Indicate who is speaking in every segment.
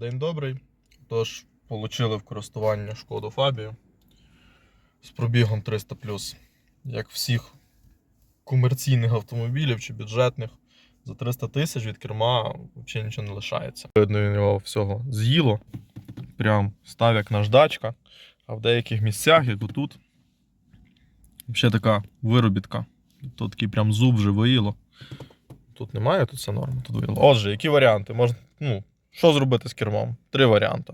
Speaker 1: День добрий. Тож, отримали в користування шкоду Фабію з пробігом 300 як всіх комерційних автомобілів чи бюджетних. За 300 тисяч від керма взагалі нічого не лишається. Видно, його всього з'їло. Прям став як наждачка. А в деяких місцях, як отут, ще така виробітка. Тут такий прям зуб вже виїло. Тут немає, тут все норма, тут виїло. Отже, які варіанти? Можна, ну, що зробити з кермом? Три варіанти.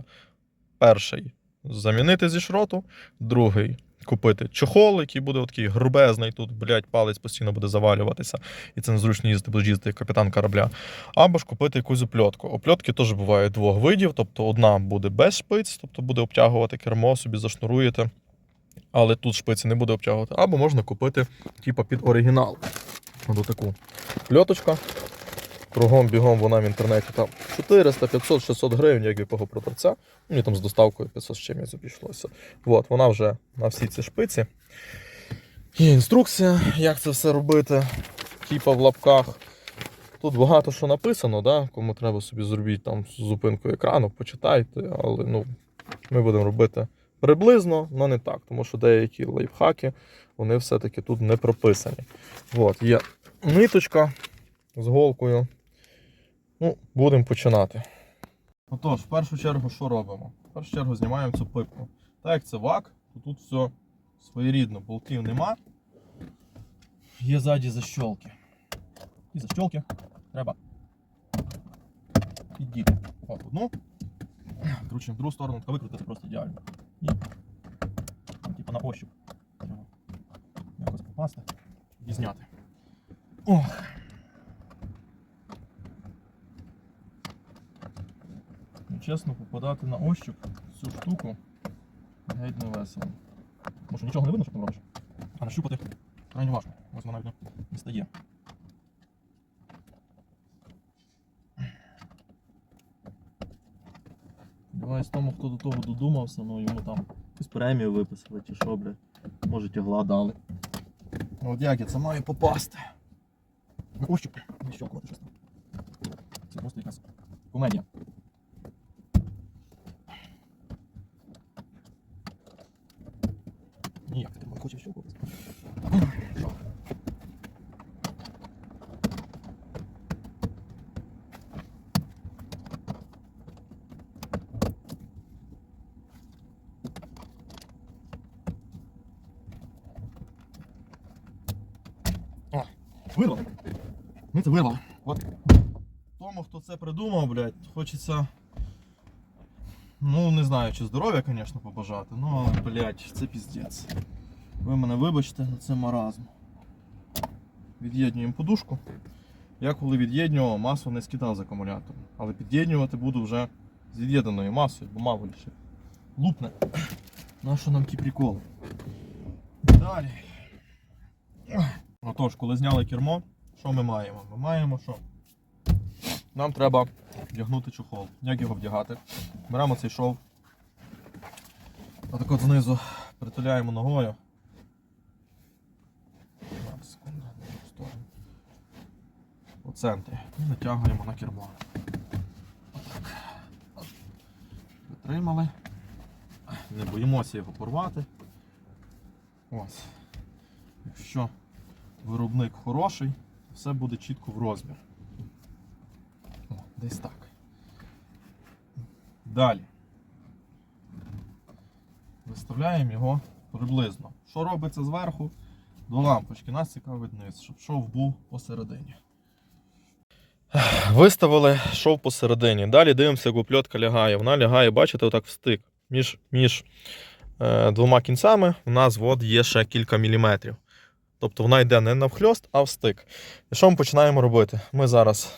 Speaker 1: Перший замінити зі шроту, другий купити чохол, який буде такий грубезний, тут, блядь, палець постійно буде завалюватися, і це незручно їздити, будеш їздити як капітан корабля. Або ж купити якусь опльотку. Опльотки теж бувають двох видів, тобто одна буде без шпиць, тобто буде обтягувати кермо, собі зашнуруєте. Але тут шпиці не буде обтягувати. Або можна купити, типа, під оригінал. Ось таку пльоточка. Кругом бігом вона в інтернеті там 400, 500, 600 гривень, як якого продавця. Мені там з доставкою 500 з чимось обійшлося. От, вона вже на всі ці шпиці. Є інструкція, як це все робити. Типа в лапках. Тут багато що написано, да? кому треба собі зробити там з зупинкою екрану, почитайте, але ну, ми будемо робити приблизно, але не так, тому що деякі лайфхаки вони все-таки тут не прописані. От, є ниточка з голкою. Ну, будемо починати. Отож, в першу чергу, що робимо? В першу чергу знімаємо цю пипку. Так як це вак, то тут все своєрідно, болтів нема. Є ззаді защолки. І защолки треба піддіти. От одну. Кручимо в другу сторону, та викрутити просто ідеально. І ну, типу на ощуп. Якось попасти і зняти. Ох. Чесно, попадати на ощуп цю штуку геть не весело. Що нічого не видно, що ти робиш. А нащупати крайне важко. Ось вона навіть не- стає. Сподіваюсь, тому, хто до того додумався, ну йому там якусь премію виписали чи що, бля. Може тягла дали. Ну от як я це маю попасти? На ощуп. Не щелкувати щось там. Це просто якась комедія. Ніяк ти не хочеш щелкувати. Що? О, вирвало. Ми це вирвали. От тому, хто це придумав, блядь, хочеться. Ну, не знаю, чи здоров'я, звісно, побажати, ну, але, блядь, це піздець. Ви мене вибачте, це маразм. Від'єднуємо подушку. Я коли від'єднював, масу не скидав з акумулятором. Але під'єднювати буду вже з від'єднаною масою, бо мало ще. Лупне. Нащо нам ті приколи? Далі. Отож, коли зняли кермо, що ми маємо? Ми маємо що? Нам треба вдягнути чохол. Як його вдягати? Беремо цей шов. Отак от знизу притуляємо ногою. Так, секунду, в другу сторону. У центрі. І натягуємо на кермо. Витримали. Не боїмося його порвати. Ось. Якщо виробник хороший, все буде чітко в розмір. О, десь так. Далі. Виставляємо його приблизно. Що робиться зверху до лампочки? Нас цікавить низ, щоб шов був посередині. Виставили шов посередині. Далі дивимося, як опльотка лягає. Вона лягає, бачите, отак в стик. Між, між е, двома кінцями у нас от є ще кілька міліметрів. Тобто вона йде не навхльост, а в стик. І що ми починаємо робити? Ми зараз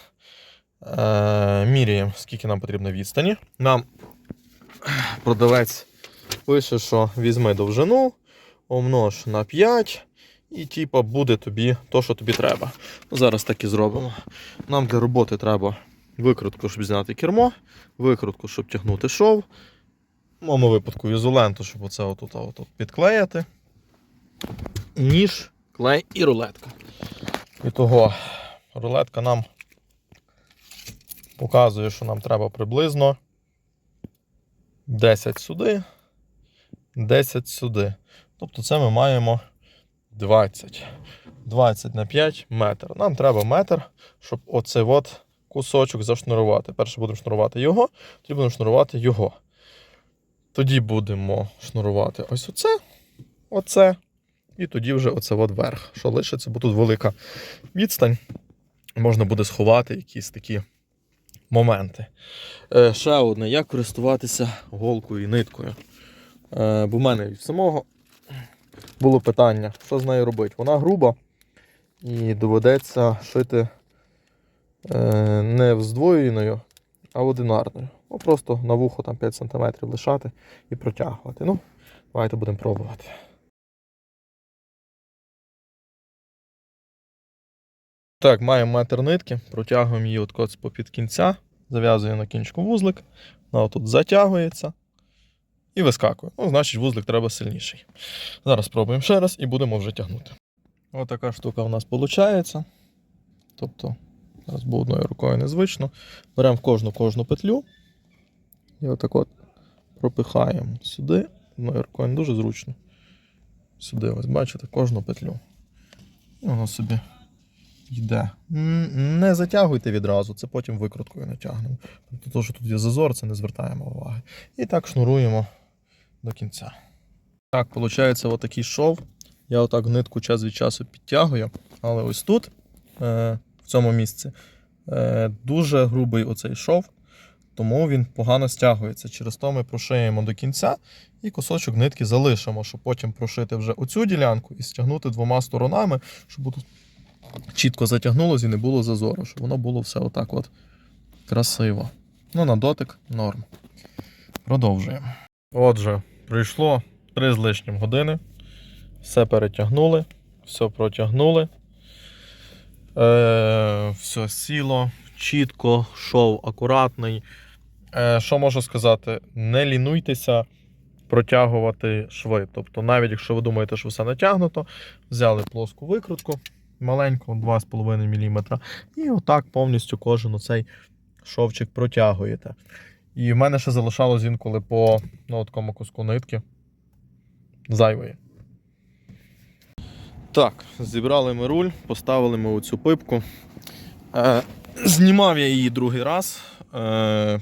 Speaker 1: е, міряємо, скільки нам потрібно відстані. Нам продавець пише, що візьми довжину, умнож на 5, і типа буде тобі то, що тобі треба. Ну, зараз так і зробимо. Нам для роботи треба викрутку, щоб зняти кермо, викрутку, щоб тягнути шов. В моєму випадку ізоленту, щоб оце отут, отут підклеїти. Ніж, клей і рулетка. І того рулетка нам показує, що нам треба приблизно 10 сюди, 10 сюди. Тобто це ми маємо 20. 20 на 5 метр. Нам треба метр, щоб оцей от кусочок зашнурувати. Перше будемо шнурувати його, тоді будемо шнурувати його. Тоді будемо шнурувати ось оце, оце, і тоді вже оце от верх. Що лишиться, бо тут велика відстань. Можна буде сховати якісь такі моменти. Е, ще одне, як користуватися голкою і ниткою. Е, бо в мене від самого було питання, що з нею робити. Вона груба і доведеться шити е, не здвоєною, а одинарною. Ну, просто на вухо там 5 см лишати і протягувати. Ну, давайте будемо пробувати. Так, маємо метр нитки, протягуємо її от коц попід кінця, зав'язуємо на кінчику вузлик, вона тут затягується і вискакує. Ну, значить, вузлик треба сильніший. Зараз спробуємо ще раз і будемо вже тягнути. Ось така штука у нас виходить. Тобто, зараз бо одною рукою незвично. Беремо в кожну кожну петлю і отак от пропихаємо сюди. Одною рукою не дуже зручно. Сюди, ось бачите, кожну петлю. І воно собі йде. Не затягуйте відразу, це потім викруткою натягнемо. Тобто, то, що тут є зазор, це не звертаємо уваги. І так шнуруємо до кінця. Так, виходить, отакий шов. Я отак нитку час від часу підтягую, але ось тут, е, в цьому місці, е, дуже грубий оцей шов, тому він погано стягується. Через то ми прошиємо до кінця і кусочок нитки залишимо, щоб потім прошити вже оцю ділянку і стягнути двома сторонами, щоб тут чітко затягнулося і не було зазору, щоб воно було все отак от красиво. Ну, на дотик норм. Продовжуємо. Отже, прийшло 3 з лишнім години. Все перетягнули, все протягнули. Е, все сіло, чітко, шов акуратний. Е, що можу сказати? Не лінуйтеся протягувати шви. Тобто, навіть якщо ви думаєте, що все натягнуто, взяли плоску викрутку маленьку, 2,5 мм, і отак повністю кожен оцей шовчик протягуєте. І в мене ще залишалось інколи по ну, такому куску нитки зайвої. Так, зібрали ми руль, поставили ми оцю пипку. Е, знімав я її другий раз. Е,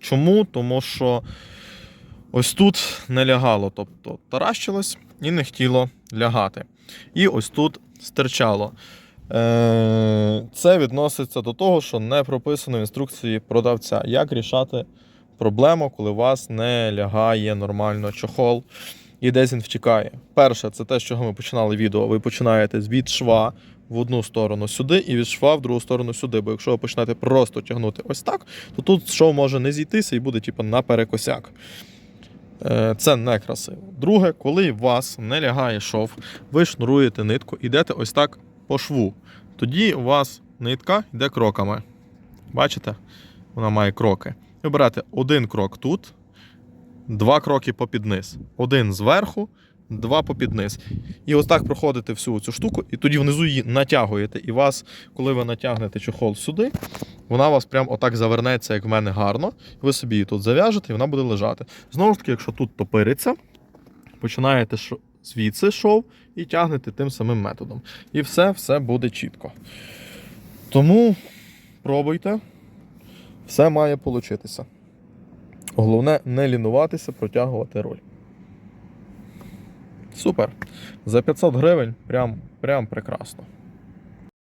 Speaker 1: чому? Тому що ось тут не лягало, тобто таращилось і не хотіло лягати. І ось тут стирчало. Е, це відноситься до того, що не прописано в інструкції продавця, як рішати проблему, коли у вас не лягає нормально чохол і десь він втікає. Перше, це те, з чого ми починали відео. Ви починаєте від шва в одну сторону сюди і від шва в другу сторону сюди. Бо якщо ви почнете просто тягнути ось так, то тут шов може не зійтися і буде типу, наперекосяк. Е, Це не красиво. Друге, коли у вас не лягає шов, ви шнуруєте нитку, йдете ось так по шву. Тоді у вас нитка йде кроками. Бачите? Вона має кроки. Ви берете один крок тут, два кроки попід низ. Один зверху, два попід низ. І ось так проходите всю цю штуку, і тоді внизу її натягуєте. І вас, коли ви натягнете чохол сюди, вона вас прям отак завернеться, як в мене гарно. Ви собі її тут зав'яжете, і вона буде лежати. Знову ж таки, якщо тут топириться, починаєте звідси шов і тягнете тим самим методом. І все, все буде чітко. Тому пробуйте, все має получитися. Головне не лінуватися, протягувати роль. Супер. За 500 гривень прям, прям прекрасно.